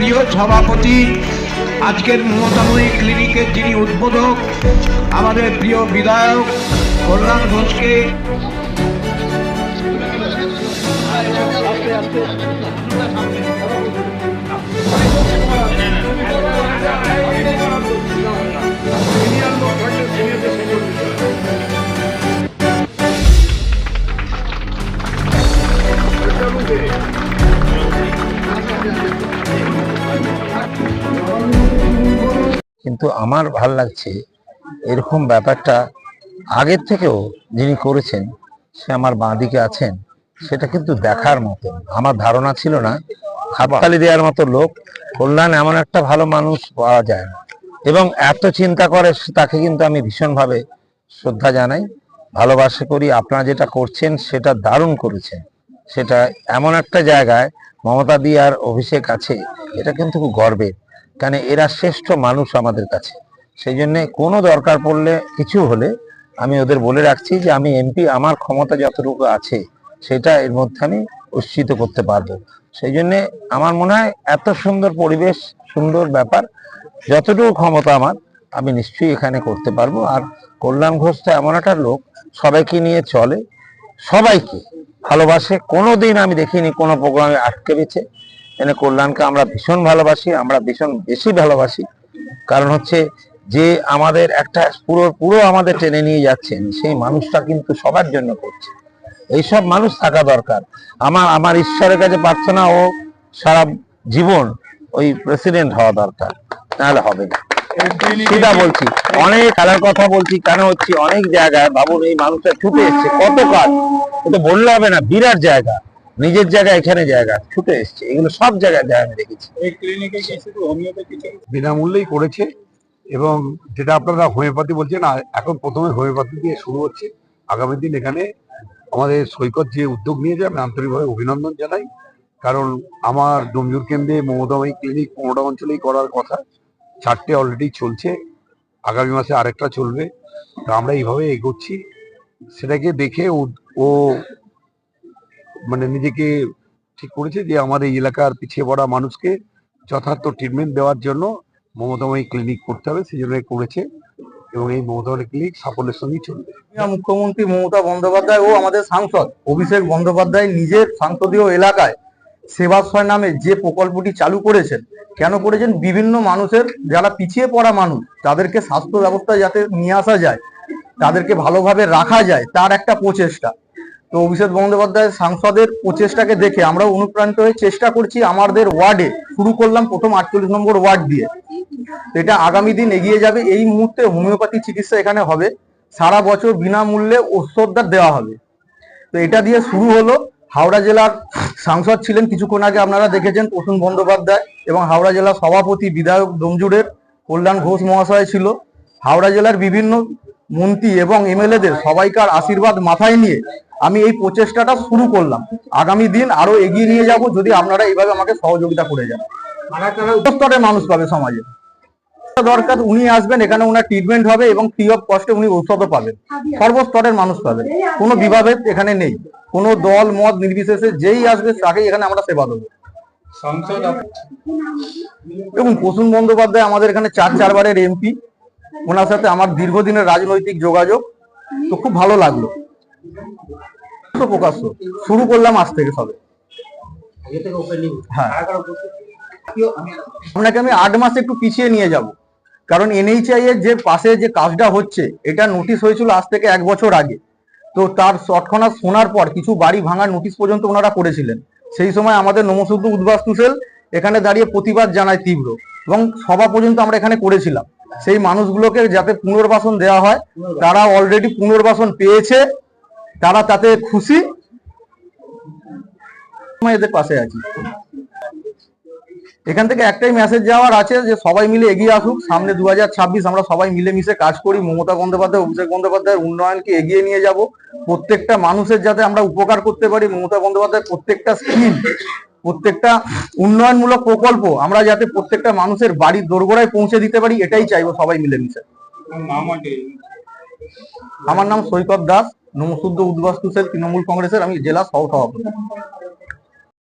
সভাপতি আজকের মমতাময়ী ক্লিনিকের যিনি উদ্বোধক আমাদের প্রিয় বিধায়ক কল্যাণ ঘোষকে কিন্তু আমার ভালো লাগছে এরকম ব্যাপারটা আগের থেকেও যিনি করেছেন, সে আমার বাঁ দিকে আছেন, সেটা কিন্তু দেখার মতো। আমার ধারণা ছিল না, হাততালি দেওয়ার মতো লোক, কল্যাণ এমন একটা ভালো মানুষ পাওয়া যায় না। এবং এত চিন্তা করে তাকে কিন্তু আমি ভীষণভাবে শ্রদ্ধা জানাই, ভালোবাসা করি। আপনারা যেটা করছেন, সেটা দারুণ করেছেন। সেটা এমন একটা জায়গায় মমতা দি আর অভিষেক আছে, এটা কিন্তু খুব গর্বের। কারণ এরা শ্রেষ্ঠ মানুষ আমাদের কাছে। সেই জন্য কোনো দরকার পড়লে, কিছু হলে আমি ওদের বলে রাখছি যে আমি এমপি আমার ক্ষমতা যতটুকু আছে, সেটা এর মধ্যে আমি উচ্ছিত করতে পারব। সেই জন্যে আমার মনে হয় এত সুন্দর পরিবেশ, সুন্দর ব্যাপার, যতটুকু ক্ষমতা আমার, আমি নিশ্চয়ই এখানে করতে পারব। আর কল্যাণ ঘোষ তো এমন একটা লোক, সবাইকে নিয়ে চলে, সবাইকে ভালোবাসে। কোনো দিন আমি দেখিনি কোনো প্রোগ্রামে আটকে গেছে। এনে কল্যাণকে আমরা ভীষণ ভালোবাসি, আমরা ভীষণ বেশি ভালোবাসি। কারণ হচ্ছে যে আমাদের একটা পুরো পুরো আমাদের টেনে নিয়ে যাচ্ছেন, সেই মানুষটা কিন্তু সবার জন্য করছে। এইসব মানুষ থাকা দরকার। আমার আমার ঈশ্বরের কাছে প্রার্থনা ও সারা জীবন ওই প্রেসিডেন্ট হওয়া দরকার, নাহলে হবে না। সেটা বলছি, অনেক খেলার কথা বলছি, কেন হচ্ছে অনেক জায়গায় ভাবুন এই মানুষটা ছুটে এসছে, কত কাজ। এটা বললে হবে না, বিরাট জায়গা। নিজের জায়গা এখানে জায়গা ছুটে এসছে। এগুলো সব জায়গায় জায়গা আমি দেখেছি। এই ক্লিনিকে কি বিনামূল্যেই করেছে এবং যেটা আপনারা হোমিওপ্যাথি বলছেন এখন প্রথমে হোমিওপ্যাথি দিয়ে শুরু হচ্ছে। আগামী দিন এখানে আমাদের সৈকত যে উদ্যোগ নিয়েছে আমি আন্তরিকভাবে অভিনন্দন জানাই। কারণ আমার ডোমজুর কেন্দ্রে মমতাময়ী ক্লিনিক পনেরোটা অঞ্চলেই করার কথা। চারটে অলরেডি চলছে। আগামী মাসে আরেকটা চলবে। তো আমরা এইভাবে এগোচ্ছি। সেটাকে দেখে ও- ও মানে নিজেকে ঠিক করেছে যে আমার এই এলাকার পিছিয়ে পড়া মানুষকে যথার্থ ট্রিটমেন্ট দেওয়ার জন্য মমতাময়ী ক্লিনিক করতে হবে সেই জন্য করেছে এবং এই মমতাময়ী ক্লিনিক সাফল্যের সঙ্গেই চলবে। মুখ্যমন্ত্রী মমতা বন্দ্যোপাধ্যায় ও আমাদের সাংসদ অভিষেক বন্দ্যোপাধ্যায় নিজের সংসদীয় এলাকায় সেবাশ্রয় নামে যে প্রকল্পটি চালু করেছেন, কেন করেছেন? বিভিন্ন মানুষের যারা পিছিয়ে পড়া মানুষ, তাদেরকে স্বাস্থ্য ব্যবস্থা যাতে নিয়ে আসা যায়, তাদেরকে ভালোভাবে রাখা যায়, তার একটা প্রচেষ্টা। তো অভিষেক বন্দ্যোপাধ্যায় সাংসদের প্রচেষ্টাকে দেখে আমরা অনুপ্রাণিত হয়ে চেষ্টা করছি আমাদের ওয়ার্ডে। শুরু করলাম প্রথম আটচল্লিশ নম্বর ওয়ার্ড দিয়ে। এটা আগামী দিন এগিয়ে যাবে। এই মুহূর্তে হোমিওপ্যাথি চিকিৎসা এখানে হবে। সারা বছর বিনামূল্যে ওষুধটা দেওয়া হবে। তো এটা দিয়ে শুরু হলো। হাওড়া জেলার সাংসদ ছিলেন কিছুক্ষণ আগে আপনারা দেখেছেন প্রসূন বন্দ্যোপাধ্যায় এবং হাওড়া জেলার সভাপতি বিধায়ক ডোমজুড়ের কল্যাণ ঘোষ মহাশয় ছিল। হাওড়া জেলার বিভিন্ন মন্ত্রী এবং এমএলএদের সবাইকার আশীর্বাদ মাথায় নিয়ে আমি এই প্রচেষ্টাটা শুরু করলাম। আগামী দিন আরও এগিয়ে নিয়ে যাব যদি আপনারা এইভাবে আমাকে সহযোগিতা করে যান। স্তরের মানুষ পাবে সমাজে। দরকার উনি আসবেন এখানে ওনার ট্রিটমেন্ট হবে এবং ফ্রি অফ কস্টে উনি ঔষধও পাবেন। সর্বস্তরের মানুষ পাবেন কোনো বিভাবেদ এখানে নেই। কোনো দল মত নির্বিশেষে যেই আসবে তাকেই এখানে আমরা সেবা দেবো। এবং প্রসূন বন্দ্যোপাধ্যায় আমাদের এখানে চার চারবারের এমপি ওনার সাথে আমার দীর্ঘদিনের রাজনৈতিক যোগাযোগ। তো খুব ভালো লাগল। তো শুরু করলাম আজ থেকে সবে। হ্যাঁ। আপনাকে আমি আট মাস একটু পিছিয়ে নিয়ে যাব। কারণ এনএইচআই এর যে পাশে যে কাজটা হচ্ছে, এটা নোটিশ হয়েছিল আজ থেকে এক বছর আগে। তো তার তৎক্ষণাৎ শোনার পর, কিছু বাড়ি ভাঙার নোটিশ পর্যন্ত ওনারা করেছিলেন। সেই সময় আমাদের নমশুদ্ধ উদ্বাস্তু সেল এখানে দাঁড়িয়ে প্রতিবাদ জানায় তীব্র। এবং সভা পর্যন্ত আমরা এখানে করেছিলাম। সেই মানুষগুলোকে যাতে পুনর্বাসন দেওয়া হয়, তারা অলরেডি পুনর্বাসন পেয়েছে। তারা তাতে খুশি? এদের পাশে আছি। এখান থেকে একটাই মেসেজ যাওয়ার আছে যে সবাই মিলে এগিয়ে আসুক। সামনে দুহাজার ছাব্বিশ আমরা সবাই মিলেমিশে কাজ করি। মমতা বন্দ্যোপাধ্যায় অভিষেক বন্দ্যোপাধ্যায়ের উন্নয়নকে এগিয়ে নিয়ে যাব। প্রত্যেকটা মানুষের যাতে আমরা উপকার করতে পারি মমতা বন্দ্যোপাধ্যায়ের প্রত্যেকটা স্কিম প্রত্যেকটা উন্নয়নমূলক প্রকল্প আমরা যাতে প্রত্যেকটা মানুষের বাড়ির দোরগোড়ায় পৌঁছে দিতে পারি এটাই চাইব সবাই মিলেমিশে। আমার নাম সৈকত দাস। নমশুদ্ধ উদ্বাস্তু স্যার তৃণমূল কংগ্রেসের আমি জেলা সহ সভাপতি